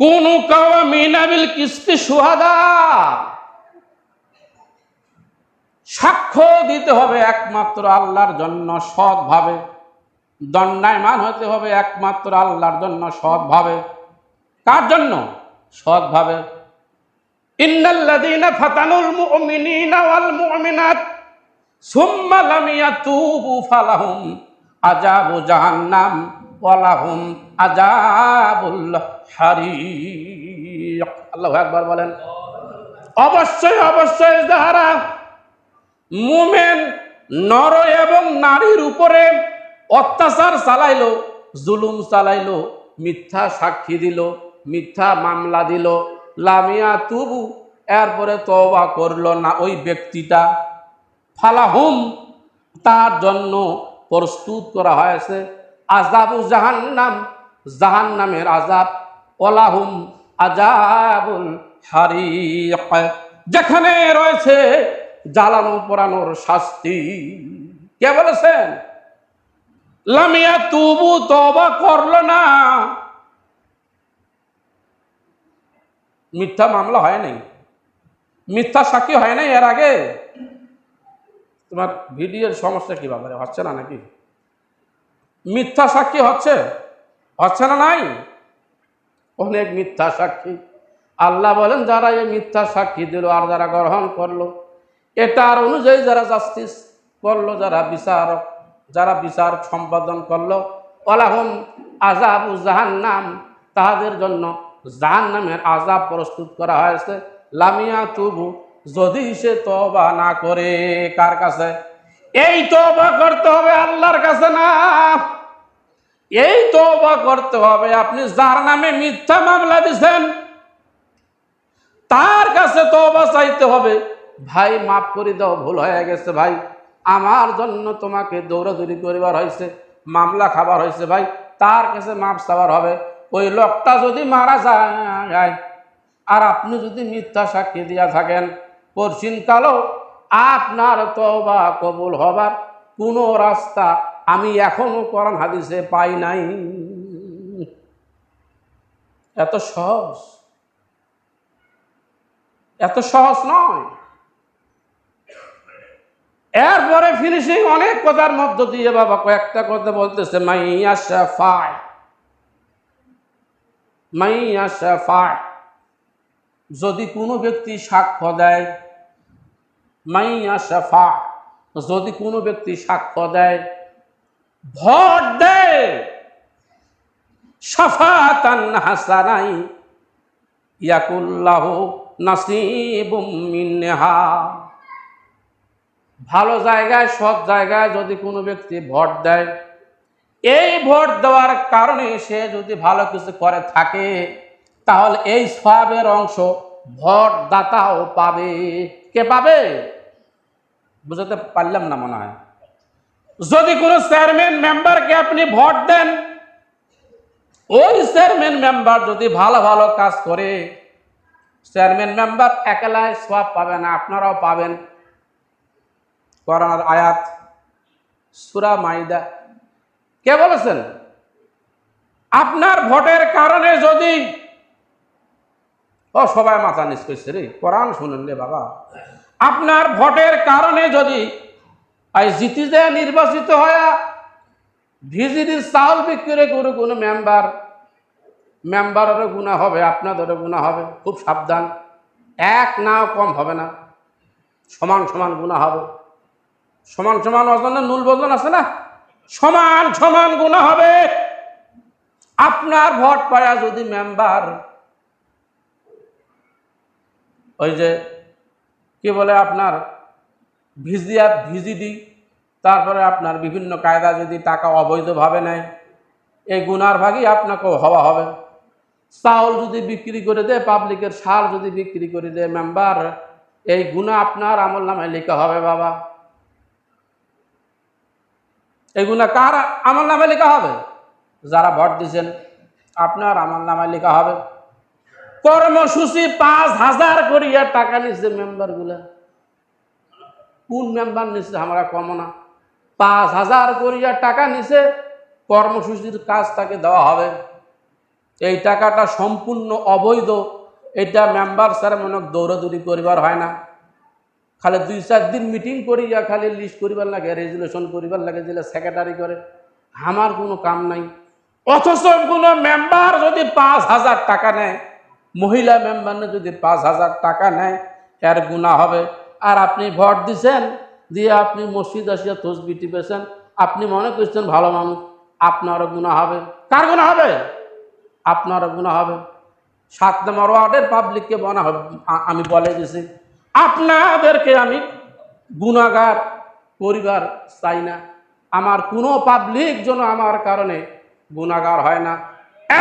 কোন কাওয়ামিনাবিল কিস্তি সুহাদা। সাক্ষ্য দিতে হবে একমাত্র আল্লাহর জন্য সৎভাবে। দণ্ডায়মান হতে হবে একমাত্র আল্লাহর জন্য সৎভাবে। কার জন্য? সৎভাবে। ইন্নাল্লাযীনা ফাতানুল মুমিনিনা ওয়াল মুমিনাত, সুম্মা লাম ইয়াতুবু ফালাহুম আযাবু জাহান্নাম। ওয়ালাহুম আযাবুল হারিক আল্লাহু আকবার বলেন। অবশ্যই অবশ্যই, যাহারা মুমেন, নর এবং নারীর উপরে অত্যাচার চালাইলো, জুলুম চালাইলো, মিথ্যা সাক্ষী দিল, মিথ্যা মামলা দিল, লামিয়া তুবু, এরপরে তওবা করল না ওই ব্যক্তিটা। ফালাহুম, তার জন্য প্রস্তুত করা হয়েছে। আজাবু জাহান্নাম, জাহান্নামের আজাব ওলাহুম আজাবুল হারিক। যেখানে রয়েছে জ্বালানো পোড়ানোর শাস্তি। কে বলেছেন? লামিয়া তুবু তবা করল না। মিথ্যা মামলা হয় নাই। মিথ্যা সাক্ষী হয় নাই এর আগে? তোমার ভিডিওর সমস্যা কি ব্যাপারে হচ্ছে না নাকি? মিথ্যা সাক্ষী হচ্ছে? হচ্ছে না নাই? অনেক মিথ্যা সাক্ষী। আল্লাহ বলেন, যারা এই মিথ্যা সাক্ষী দিল আর যারা গ্রহণ করল, এটার অনুযায়ী যারা জাস্টিস করল, যারা বিচারক, যারা বিচার সম্পাদন করল ওলাহম আজাবু জাহান্নাম, তাহাদের জন্য জাহান্নামের আজাব প্রস্তুত করা হয়েছে। লামিয়া তুবু, যদি সে তবা না করে, কার কাছে? এই তবা করতে হবে আল্লাহর কাছে না। এই তবা করতে হবে। আপনি যার নামে মিথ্যা মামলা দিচ্ছেন তার কাছে তবা চাইতে হবে। ভাই, মাফ করে দাও, ভুল হয়ে গেছে ভাই। আমার জন্য তোমাকে দৌড়াদৌড়ি করিবার হয়েছে, মামলা খাবার হয়েছে ভাই। তার কাছে মাপ চাওয়ার হবে। ওই লোকটা যদি মারা যায়, আর আপনি যদি মিথ্যা সাক্ষী দিয়া থাকেন, পরশিনকালও আপনার তবা কবুল হবার কোনো রাস্তা আমি এখনও কোরআন হাদিসে পাই নাই। এত সহজ। এত সহজ নয়। এরপরে ফিনিশিং অনেক কথার মধ্য দিয়ে বাবা কয়েকটা কথা বলতেছে, মাইয়া শাফায় মাইয়া শাফায় যদি কোনো ব্যক্তি সাক্ষ্য দেয়, মাইয়া শাফা যদি কোনো ব্যক্তি সাক্ষ্য দেয় ভোট দেয় ইয়াকুল্লাহ ভালো জায়গায়, সৎ জায়গায় যদি কোনো ব্যক্তি ভোট দেয়, এই ভোট দেওয়ার কারণে সে যদি ভালো কিছু করে থাকে, তাহলে এই সবের অংশ ভোট দাতাও পাবে। কে পাবে? বুঝতে পারলাম না মনে হয়। যদি কোনো চেয়ারম্যান মেম্বারকে আপনি ভোট দেন, ওই চেয়ারম্যান মেম্বার যদি ভালো ভালো কাজ করে চেয়ারম্যান মেম্বার একলায় সব পাবে না, আপনারাও পাবেন। কোরআনের আয়াত, সুরা মাইদা। কে বলেছেন? আপনার ভোটের কারণে যদি, ও সবাই মাথা করছে রে, কোরআন শুনেন রে বাবা। আপনার ভোটের কারণে যদি এই জিতি যে নির্বাচিত হয়ে ভিজিটির চাউল বিক্রি করে কোনো মেম্বার, মেম্বারেরও গুণা হবে, আপনাদেরও গুণা হবে, খুব সাবধান। এক নাও কম হবে না। সমান সমান গুণা হবে। সমান সমান অজনের নুল বজন আছে না? সমান সমান গুণা হবে। আপনার ভোট পায়া যদি মেম্বার, ওই যে, কি বলে আপনার? ভিজিয়া ভিজিডি তারপরে আপনার বিভিন্ন কায়দা যদি টাকা অবৈধভাবে নেয়, এই গুনার ভাগই আপনাকেও হওয়া হবে। চাউল যদি বিক্রি করে দেয়, পাবলিকের সার যদি বিক্রি করে দেয়, মেম্বার, এই গুণা আপনার আমল নামে লেখা হবে বাবা। এগুলো কার আমল নামে লেখা হবে? যারা ভোট দিচ্ছেন আপনার আমল নামে লেখা হবে। কর্মসূচি পাঁচ হাজার করিয়া টাকা নিচ্ছে মেম্বারগুলা। কোন মেম্বার নিচ্ছে আমরা কম না। পাঁচ হাজার করিয়া টাকা নিছে, কর্মসূচির কাজ তাকে দেওয়া হবে। এই টাকাটা সম্পূর্ণ অবৈধ। এটা মেম্বার স্যার মনে দৌড়াদৌড়ি করিবার হয় না। খালি দুই চার দিন মিটিং করিয়া খালি লিস্ট করিবার লাগে রেজুলেশন করিবার লাগে যেটা সেক্রেটারি করে। আমার কোনো কাম নাই। অথচ কোনো মেম্বার যদি পাঁচ হাজার টাকা নেয়, মহিলা মেম্বার যদি পাঁচ হাজার টাকা নেয়, এর গুণা হবে। আর আপনি ভোট দিছেন, দিয়ে আপনি মসজিদ আসিয়া তসবি টিপেছেন, আপনি মনে করছেন ভালো মানুষ, আপনারও গুণা হবে। কার গুণা হবে? আপনারও গুণা হবে। সাত নম্বর ওয়ার্ডের পাবলিককে বনা হবে আমি বলে দিছি। আপনাদেরকে আমি গুণাগার পরিবার চাই না। আমার কোনো পাবলিক যেন আমার কারণে গুণাগার হয় না।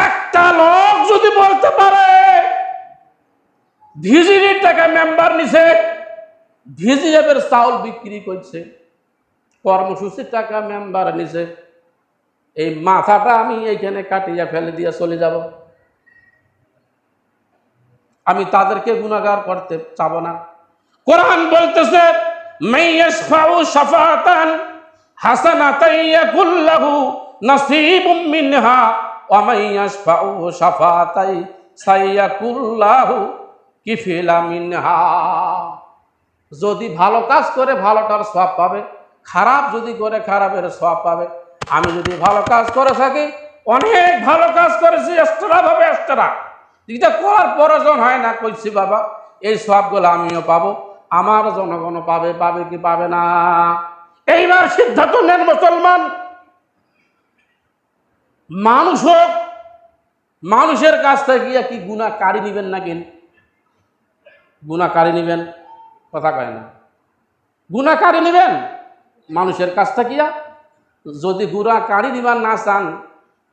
একটা লোক যদি বলতে পারে ভিজিটির টাকা মেম্বার নিছে ভিজিএফের চাউল বিক্রি করছে। কর্মসূচির টাকা মেম্বার নিছে। এই মাথাটা আমি এইখানে কাটিয়া ফেলে দিয়ে চলে যাব। আমি তাদেরকে গুণাগার করতে চাব না। কোরআন বলতেছে কিফিলা মিনহা। যদি ভালো কাজ করে, ভালোটার সব পাবে। খারাপ যদি করে, খারাপের সব পাবে। আমি যদি ভালো কাজ করে থাকি, অনেক ভালো কাজ করেছি এক্সট্রা ভাবে এক্সট্রা যেটা করার প্রয়োজন হয় না, কইছি, বাবা, এই সবগুলো আমিও পাবো। আমার জনগণ পাবে পাবে কি পাবে না? এইবার সিদ্ধান্ত নেন মুসলমান। মানুষ হোক, মানুষের কাছ থেকে কি গুণা কারি নিবেন না কিন গুণা কারি নিবেন। কথা কয় না। গুণা কারি নিবেন। মানুষের কাছ থাকিয়া যদি গুণা কারি নিবার না চান,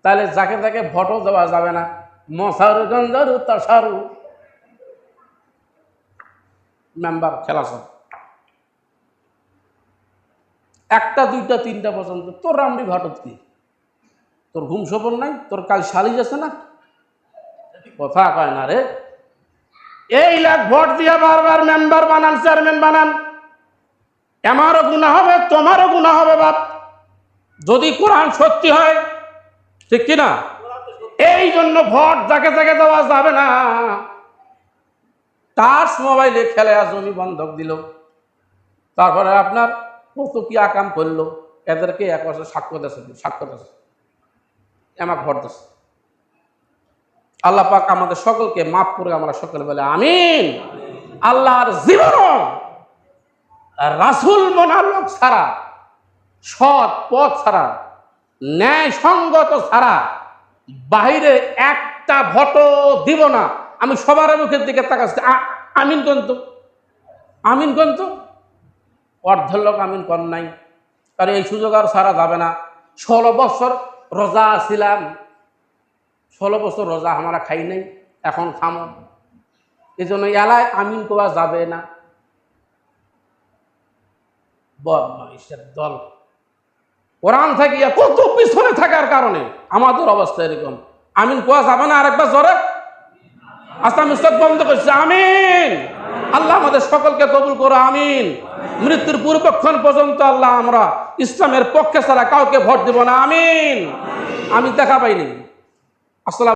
তাহলে যাকে তাকে ভোটও দেওয়া যাবে না। মশারু গঞ্জারু তাসারু। মেম্বার খেলা সব একটা, দুইটা, তিনটা পর্যন্ত তোর রামড়ি ঘটত কি? তোর ঘুম সপন নাই? তোর কাল সালিজ আছে না? কথা কয় না রে। এই লাখ ভোট দিয়ে বারবার মেম্বার বানান চেয়ারম্যান বানান। আমারও গুণা হবে, তোমারও গুণা হবে, বাপ। যদি কোরআন সত্যি হয়, ঠিক কিনা? এই জন্য ভোট যাকে যাকে দেওয়া যাবে না। তার মোবাইলে খেলে জমি বন্ধক দিল। তারপরে আপনার কত কি আকাম করল? এদেরকে এক বছর সাক্ষ্য দেশে সাক্ষ্য দেশে। এমা ভোট দেশে। আল্লাহ পাক আমাদের সকলকে মাফ করে আমরা সকলে বলে আমিন। আল্লাহর জীবন রাসুল মনার ছাড়া, সৎ পথ ছাড়া ন্যায় সঙ্গত ছাড়া বাহিরে একটা ভট দিব না। আমি সবার মুখের দিকে তাকাচ্ছি। আমিন কন্ত আমিন কন্ত অর্ধের লোক আমিন কর নাই। কারণ এই সুযোগ আর সারা যাবে না। ষোলো বছর রোজা ছিলাম। ষোলো বছর রোজা আমরা খাই নাই, এখন খামো। এই জন্য এলায় আমিন কোয়া যাবে না। দল। কোরআন থাকিয়া কত পিছনে থাকার কারণে আমাদের অবস্থা এরকম। আমিন কোয়া যাবে না আরেকবার জোরে? আস্তা মিস্তাদ বন্ধ করছে। আমিন! আল্লাহ আমাদের সকলকে কবুল করো, আমিন। মৃত্যুর পূর্বক্ষণ পর্যন্ত আল্লাহ আমরা ইসলামের পক্ষে ছাড়া কাউকে ভোট দেব না, আমিন। আমি দেখা পাইনি। আসসালাম